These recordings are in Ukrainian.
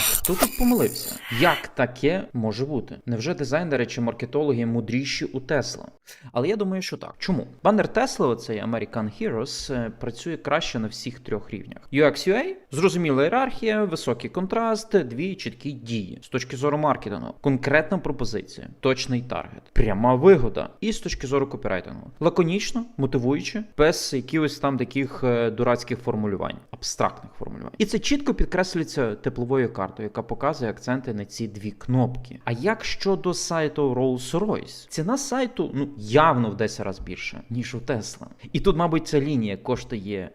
хто тут помилився? Як таке може бути? Невже дизайнери чи маркетологи мудріші у Тесла? Але я думаю, що так. Чому? Банер Тесла, оцей American Heroes, е, працює краще на всіх трьох рівнях. UX UA, зрозуміла ієрархія, високий контраст, дві чіткі дії. З точки зору маркетингу, конкретна пропозиція, точний таргет, пряма вигода. І з точки зору копірайтингу. Лаконічно, мотивуюче, без якихось там таких е, дурацьких формулювань, абстрактних формулювань. І це чітко підкреслюється тепловою картою, яка показує акценти на ці дві кнопки. А як щодо сайту Rolls-Royce? Ціна сайту ну явно в 10 разів більше, ніж у Tesla. І тут, мабуть, ця лінія коштує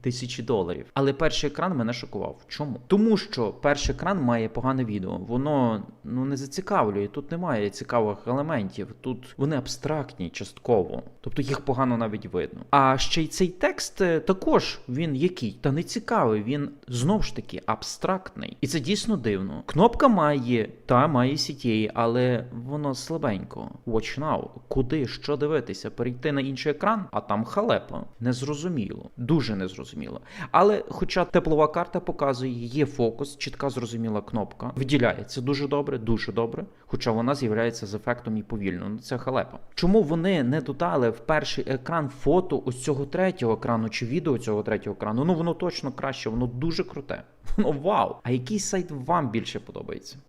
тисячі доларів. Але перший екран мене шокував. Чому? Тому що перший екран має погане відео. Воно ну не зацікавлює. Тут немає цікавих елементів. Тут вони абстрактні частково, тобто їх погано навіть видно. А ще й цей текст е, також він який та не цікавий. Він знов ж таки абстрактний, і це дійсно дивно. Кнопка має та має CTA, але воно слабенько. Watch now. Куди що дивитися? Перейти на інший екран, а там халепа. Незрозуміло, дуже незрозуміло. Але, хоча теплова карта показує, є фокус, чітка зрозуміла кнопка, виділяється дуже добре, дуже добре. Хоча вона з'являється з ефектом і повільно. Ну це халепа. Чому вони не додали в перший екран фото ось цього третього екрану чи відео цього третього екрану? Ну воно точно краще, воно дуже круте. Воно вау. А який сайт вам більше подобається?